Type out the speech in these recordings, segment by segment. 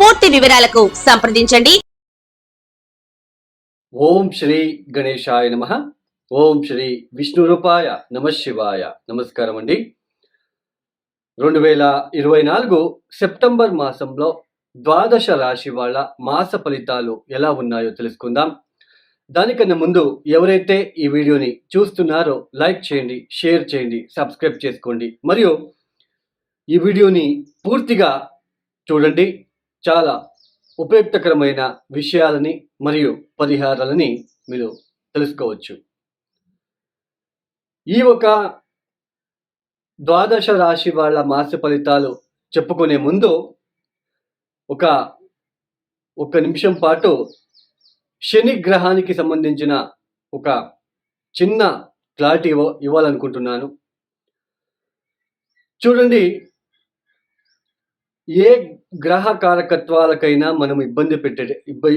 పూర్తి వివరాలకు సంప్రదించండి. ఓం శ్రీ గణేశాయ నమ. ఓం శ్రీ విష్ణు రూపాయ నమ శివాయ. నమస్కారం అండి. రెండు వేల ఇరవై నాలుగు సెప్టెంబర్ మాసంలో ద్వాదశ రాశి వాళ్ళ మాస ఫలితాలు ఎలా ఉన్నాయో తెలుసుకుందాం. దానికన్నా ముందు ఎవరైతే ఈ వీడియోని చూస్తున్నారో లైక్ చేయండి షేర్ చేయండి సబ్స్క్రైబ్ చేసుకోండి. మరియు ఈ వీడియోని పూర్తిగా చూడండి. చాలా ఉపయుక్తకరమైన విషయాలని మరియు పరిహారాలని మీరు తెలుసుకోవచ్చు. ఈ ఒక ద్వాదశ రాశి వాళ్ళ మాస ఫలితాలు చెప్పుకునే ముందు ఒక ఒక నిమిషం పాటు శని గ్రహానికి సంబంధించిన ఒక చిన్న క్లారిటీ ఇవ్వ ఇవ్వాలనుకుంటున్నాను. చూడండి ఏ గ్రహ కారకత్వాలకైనా మనం ఇబ్బంది పెట్టే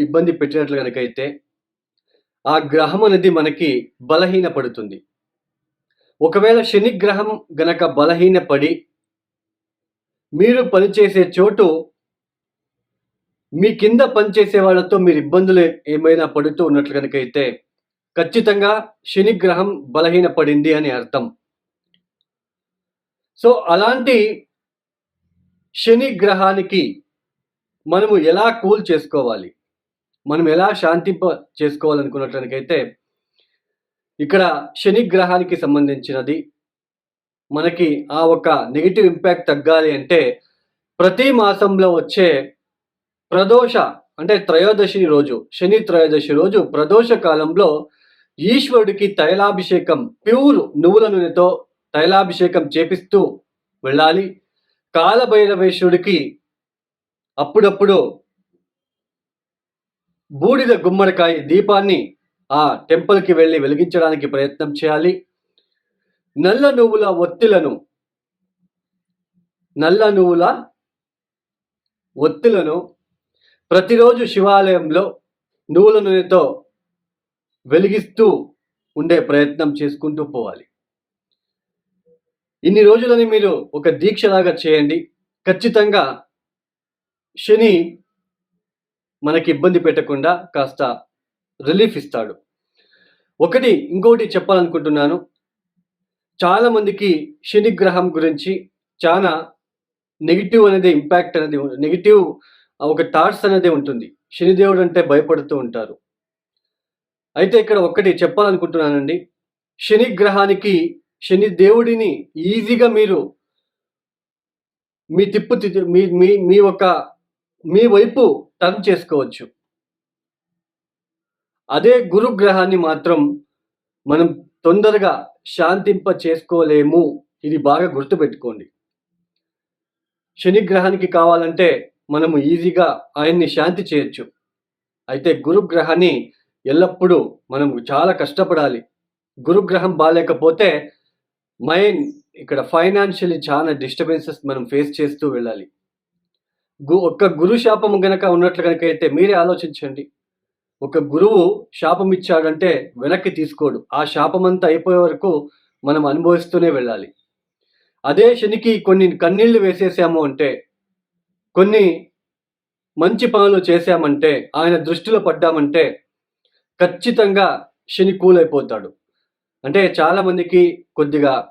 ఇబ్బంది పెట్టినట్లు కనుకైతే ఆ గ్రహం అనేది మనకి బలహీనపడుతుంది. ఒకవేళ శని గ్రహం గనక బలహీనపడి మీరు పనిచేసే చోటు మీ కింద పనిచేసే వాళ్ళతో మీరు ఇబ్బందులు ఏమైనా పడుతూ ఉన్నట్లు కనుకైతే ఖచ్చితంగా శని గ్రహం బలహీనపడింది అని అర్థం. సో అలాంటి శని గ్రహానికి మనము ఎలా కూల్ చేసుకోవాలి? మనం ఎలా శాంతింప చేసుకోవాలనుకున్నట్లయితే ఇక్కడ శని గ్రహానికి సంబంధించినది. మనకి ఆ ఒక నెగిటివ్ ఇంపాక్ట్ తగ్గాలి అంటే ప్రతి మాసంలో వచ్చే ప్రదోష అంటే త్రయోదశి రోజు శని త్రయోదశి రోజు ప్రదోష కాలంలో ఈశ్వరుడికి తైలాభిషేకం ప్యూర్ నువ్వుల నూనెతో తైలాభిషేకం చేపిస్తూ వెళ్ళాలి. కాలభైరవేశ్వరుడికి అప్పుడప్పుడు బూడిద గుమ్మడికాయ దీపాన్ని ఆ టెంపుల్కి వెళ్ళి వెలిగించడానికి ప్రయత్నం చేయాలి. నల్ల నువ్వుల ఒత్తిలను నల్ల నువ్వుల ఒత్తులను ప్రతిరోజు శివాలయంలో నువ్వుల నూనెతో వెలిగిస్తూ ఉండే ప్రయత్నం చేసుకుంటూ పోవాలి. ఇన్ని రోజులని మీరు ఒక దీక్షలాగా చేయండి. ఖచ్చితంగా శని మనకి ఇబ్బంది పెట్టకుండా కాస్త రిలీఫ్ ఇస్తాడు. ఒకటి ఇంకోటి చెప్పాలనుకుంటున్నాను. చాలామందికి శనిగ్రహం శని గ్రహం గురించి చాలా నెగిటివ్ అనేది ఇంపాక్ట్ అనేది నెగిటివ్ ఒక థాట్స్ అనేది ఉంటుంది. శనిదేవుడు అంటే భయపడుతూ ఉంటారు. అయితే ఇక్కడ ఒక్కటి చెప్పాలనుకుంటున్నానండి. శని గ్రహానికి శని దేవుడిని ఈజీగా మీరు మీ తిప్పు మీ మీ మీ ఒక మీ వైపు టర్న్ చేసుకోవచ్చు. అదే గురు గ్రహాన్ని మాత్రం మనం తొందరగా శాంతింప చేసుకోలేము. ఇది బాగా గుర్తుపెట్టుకోండి. శనిగ్రహానికి కావాలంటే మనము ఈజీగా ఆయన్ని శాంతి చేయొచ్చు. అయితే గురుగ్రహాన్ని ఎల్లప్పుడూ మనం చాలా కష్టపడాలి. గురుగ్రహం బాగాలేకపోతే మైండ్ ఇక్కడ ఫైనాన్షియల్లీ చాలా డిస్టర్బెన్సెస్ మనం ఫేస్ చేస్తూ వెళ్ళాలి. గు ఒక్క గురు శాపం గనక ఉన్నట్లు కనుక అయితే మీరే ఆలోచించండి. ఒక గురువు శాపం ఇచ్చాడంటే వెనక్కి తీసుకోడు. ఆ శాపం అంతా అయిపోయే వరకు మనం అనుభవిస్తూనే వెళ్ళాలి. అదే శనికి కొన్ని కన్నీళ్ళు వేసేసాము అంటే కొన్ని మంచి పనులు చేశామంటే ఆయన దృష్టిలో పడ్డామంటే ఖచ్చితంగా శని కూల్ అయిపోతాడు అంటే చాలామందికి కొద్దిగా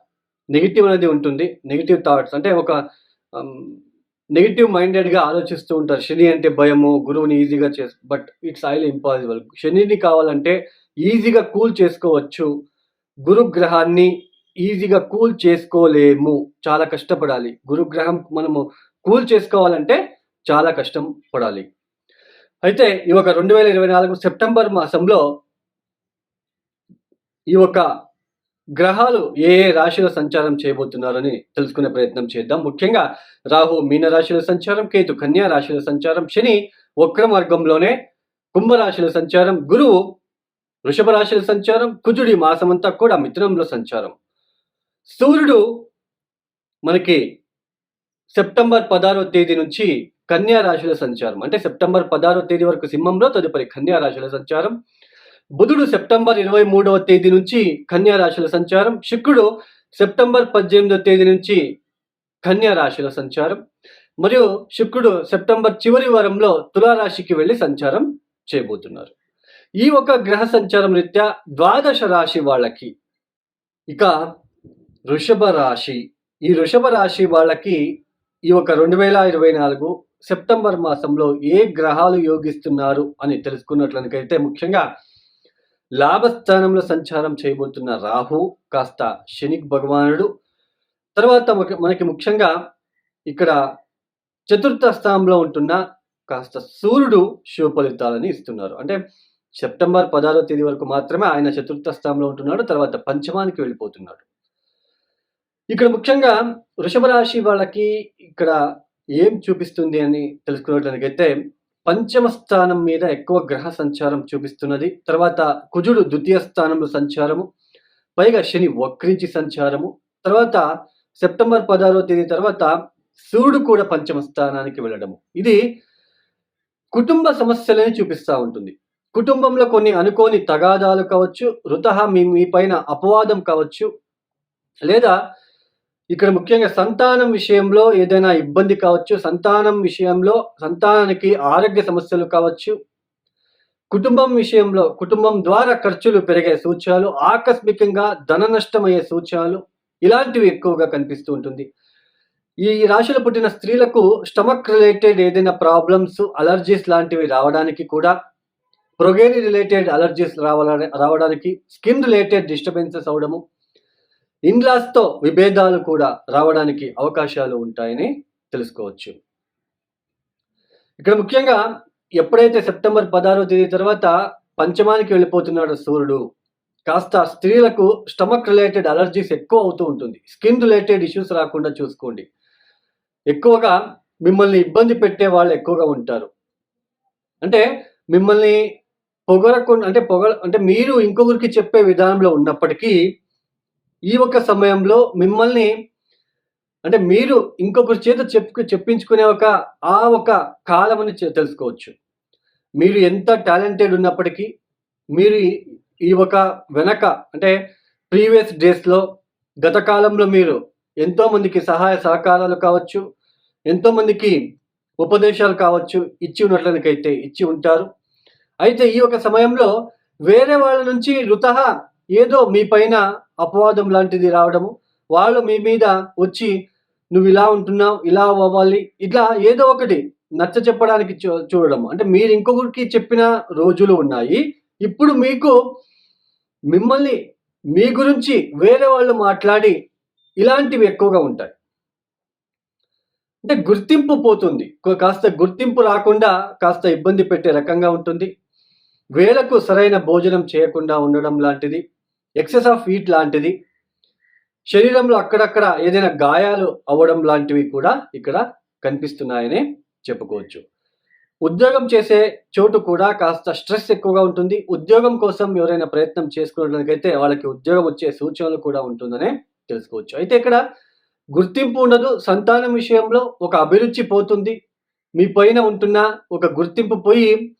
నెగిటివ్ అనేది ఉంటుంది. నెగిటివ్ థాట్స్ అంటే ఒక um, నెగిటివ్ మైండెడ్గా ఆలోచిస్తూ ఉంటారు. శని అంటే భయము గురువుని ఈజీగా చేసు బట్ ఇట్స్ ఐల్ ఇంపాసిబుల్ శనిని కావాలంటే ఈజీగా కూల్ చేసుకోవచ్చు. గురుగ్రహాన్ని ఈజీగా కూల్ చేసుకోలేము. చాలా కష్టపడాలి. గురుగ్రహం మనము కూల్ చేసుకోవాలంటే చాలా కష్టం పడాలి అయితే ఈ ఒక రెండు వేల ఇరవై నాలుగు సెప్టెంబర్ మాసంలో ఈ ఒక గ్రహాలు ఏ ఏ రాశిలో సంచారం చేయబోతున్నారని తెలుసుకునే ప్రయత్నం చేద్దాం. ముఖ్యంగా రాహు మీన రాశిలో సంచారం కేతు కన్యా రాశిలో సంచారం శని వక్ర మార్గంలోనే కుంభరాశిలో సంచారం గురువు వృషభ రాశిలో సంచారం కుజుడి మాసమంతా కూడా మిథునంలో సంచారం. సూర్యుడు మనకి సెప్టెంబర్ పదహారో తేదీ నుంచి కన్యా రాశిలో సంచారం. అంటే సెప్టెంబర్ పదహారో తేదీ వరకు సింహంలో తదుపరి కన్యా రాశిలో సంచారం. బుధుడు సెప్టెంబర్ ఇరవై మూడవ తేదీ నుంచి కన్యా రాశుల సంచారం. శుక్రుడు సెప్టెంబర్ పద్దెనిమిదవ తేదీ నుంచి కన్యా రాశుల సంచారం. మరియు శుక్రుడు సెప్టెంబర్ చివరి వారంలో తులారాశికి వెళ్ళి సంచారం చేయబోతున్నారు. ఈ ఒక గ్రహ సంచారం రీత్యా ద్వాదశ రాశి వాళ్ళకి ఇక వృషభ రాశి. ఈ వృషభ రాశి వాళ్ళకి ఈ ఒక రెండు వేల ఇరవై నాలుగు సెప్టెంబర్ మాసంలో ఏ గ్రహాలు యోగిస్తున్నారు అని తెలుసుకున్నట్లనికైతే ముఖ్యంగా లాభస్థానంలో సంచారం చేయబోతున్న రాహు కాస్త శని భగవానుడు. తర్వాత మనకి ముఖ్యంగా ఇక్కడ చతుర్థ స్థానంలో ఉంటున్న కాస్త సూర్యుడు శుభ ఫలితాలని ఇస్తున్నారు. అంటే సెప్టెంబర్ పదహారో తేదీ వరకు మాత్రమే ఆయన చతుర్థ స్థానంలో ఉంటున్నాడు తర్వాత పంచమానికి వెళ్ళిపోతున్నాడు. ఇక్కడ ముఖ్యంగా వృషభ రాశి వాళ్ళకి ఇక్కడ ఏం చూపిస్తుంది అని తెలుసుకున్నట్లయితే పంచమ స్థానం మీద ఎక్కువ గ్రహ సంచారం చూపిస్తున్నది. తర్వాత కుజుడు ద్వితీయ స్థానంలో సంచారము. పైగా శని వక్రించి సంచారము. తర్వాత సెప్టెంబర్ పదహారో తేదీ తర్వాత సూర్యుడు కూడా పంచమ స్థానానికి వెళ్ళడము. ఇది కుటుంబ సమస్యలని చూపిస్తూ ఉంటుంది. కుటుంబంలో కొన్ని అనుకోని తగాదాలు కావచ్చు రుతహ మీ మీ పైన అపవాదం కావచ్చు లేదా ఇక్కడ ముఖ్యంగా సంతానం విషయంలో ఏదైనా ఇబ్బంది కావచ్చు సంతానం విషయంలో సంతానానికి ఆరోగ్య సమస్యలు కావచ్చు కుటుంబం విషయంలో కుటుంబం ద్వారా ఖర్చులు పెరిగే సూచనలు ఆకస్మికంగా ధన నష్టమయ్యే సూచనలు ఇలాంటివి ఎక్కువగా కనిపిస్తూ ఉంటుంది. ఈ రాశిలో పుట్టిన స్త్రీలకు స్టమక్ రిలేటెడ్ ఏదైనా ప్రాబ్లమ్స్ అలర్జీస్ లాంటివి రావడానికి కూడా ప్రొగేని రిలేటెడ్ అలర్జీస్ రావాలని రావడానికి స్కిన్ రిలేటెడ్ డిస్టర్బెన్సెస్ అవడము ఇన్లాస్తో విభేదాలు కూడా రావడానికి అవకాశాలు ఉంటాయని తెలుసుకోవచ్చు. ఇక్కడ ముఖ్యంగా ఎప్పుడైతే సెప్టెంబర్ పదహారో తేదీ తర్వాత పంచమానికి వెళ్ళిపోతున్నాడు సూర్యుడు కాస్త స్త్రీలకు స్టమక్ రిలేటెడ్ అలర్జీస్ ఎక్కువ అవుతూ ఉంటుంది. స్కిన్ రిలేటెడ్ ఇష్యూస్ రాకుండా చూసుకోండి. ఎక్కువగా మిమ్మల్ని ఇబ్బంది పెట్టే వాళ్ళు ఎక్కువగా ఉంటారు. అంటే మిమ్మల్ని పొగరకుండా అంటే పొగ అంటే మీరు ఇంకొకరికి చెప్పే విధానంలో ఉన్నప్పటికీ ఈ ఒక సమయంలో మిమ్మల్ని అంటే మీరు ఇంకొకరి చేత చెప్పు చెప్పించుకునే ఒక ఆ ఒక కాలం అని తెలుసుకోవచ్చు. మీరు ఎంత టాలెంటెడ్ ఉన్నప్పటికీ మీరు ఈ- ఒక వెనక అంటే ప్రీవియస్ డేస్లో గత కాలంలో మీరు ఎంతోమందికి సహాయ సహకారాలు కావచ్చు ఎంతోమందికి ఉపదేశాలు కావచ్చు ఇచ్చి ఉన్నట్లనికైతే ఇచ్చి ఉంటారు. అయితే ఈ ఒక సమయంలో వేరే వాళ్ళ నుంచి రుతహ ఏదో మీ పైన అపవాదం లాంటిది రావడము. వాళ్ళు మీ మీద వచ్చి నువ్వు ఇలా ఉంటున్నావు ఇలా అవ్వాలి. ఇట్లా ఏదో ఒకటి నచ్చ చెప్పడానికి చూ- చూడడం అంటే మీరు ఇంకొకరికి చెప్పిన రోజులు ఉన్నాయి. ఇప్పుడు మీకు మిమ్మల్ని మీ గురించి వేరే వాళ్ళు మాట్లాడి ఇలాంటివి ఎక్కువగా ఉంటాయి. అంటే గుర్తింపు పోతుంది. కాస్త గుర్తింపు రాకుండా కాస్త ఇబ్బంది పెట్టే రకంగా ఉంటుంది. వేళకు సరైన భోజనం చేయకుండా ఉండడం లాంటిది. ఎక్సెస్ ఆఫ్ హీట్ లాంటిది. శరీరంలో అక్కడక్కడ ఏదైనా గాయాలు అవ్వడం లాంటివి కూడా ఇక్కడ కనిపిస్తున్నాయని చెప్పుకోవచ్చు. ఉద్యోగం చేసే చోటు కూడా కాస్త స్ట్రెస్ ఎక్కువగా ఉంటుంది. ఉద్యోగం కోసం ఎవరైనా ప్రయత్నం చేసుకున్నట్లయితే వాళ్ళకి ఉద్యోగం వచ్చే సూచనలు కూడా ఉంటుందనే తెలుసుకోవచ్చు. అయితే ఇక్కడ గుర్తింపు ఉండదు. సంతానం విషయంలో ఒక అభిరుచి పోతుంది. మీ పైన ఉంటున్న ఒక గుర్తింపు పోయి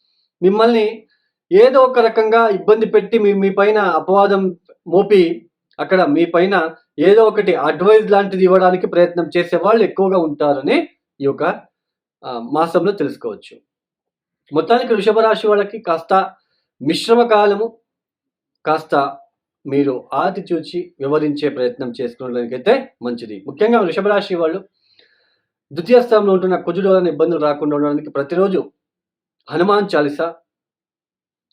మిమ్మల్ని ఏదో ఒక రకంగా ఇబ్బంది పెట్టి మీ మీ పైన అపవాదం మోపి అక్కడ మీ పైన ఏదో ఒకటి అడ్వైజ్ లాంటిది ఇవ్వడానికి ప్రయత్నం చేసే వాళ్ళు ఎక్కువగా ఉంటారని ఈ యొక్క మాసంలో తెలుసుకోవచ్చు. మొత్తానికి వృషభ రాశి వాళ్ళకి కాస్త మిశ్రమ కాలము కాస్త మీరు ఆతి చూచి వివరించే ప్రయత్నం చేసుకోవడానికైతే మంచిది. ముఖ్యంగా వృషభ రాశి వాళ్ళు ద్వితీయ స్థానంలో ఉంటున్న కుజుడు వలన ఇబ్బందులు రాకుండా ఉండడానికి ప్రతిరోజు హనుమాన్ చాలీసా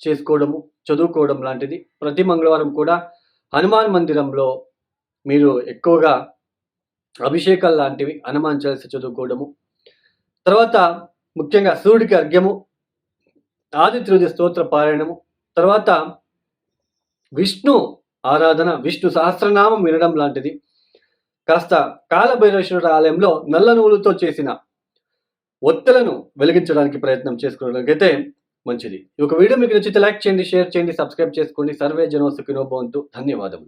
చేసుకోవడము చదువుకోవడం లాంటిది. ప్రతి మంగళవారం కూడా హనుమాన్ మందిరంలో మీరు ఎక్కువగా అభిషేకాలు లాంటివి హనుమాన్ చాలీస చదువుకోవడము తర్వాత ముఖ్యంగా సూర్యుడికి అర్ఘ్యము ఆదిత్యుడి స్తోత్ర పారాయణము తర్వాత విష్ణు ఆరాధన విష్ణు సహస్రనామం వినడం లాంటిది. కాస్త కాలభైరవేశ్వరుడు ఆలయంలో నల్ల నూలుతో చేసిన ఒత్తులను వెలిగించడానికి ప్రయత్నం చేసుకోవడానికైతే మంచిది. ఒక వీడియో మీకు నచ్చితే లైక్ చేయండి షేర్ చేయండి సబ్స్క్రైబ్ చేసుకోండి. సర్వే జనోత్సవ కినోభవంతు ధన్యవాదములు.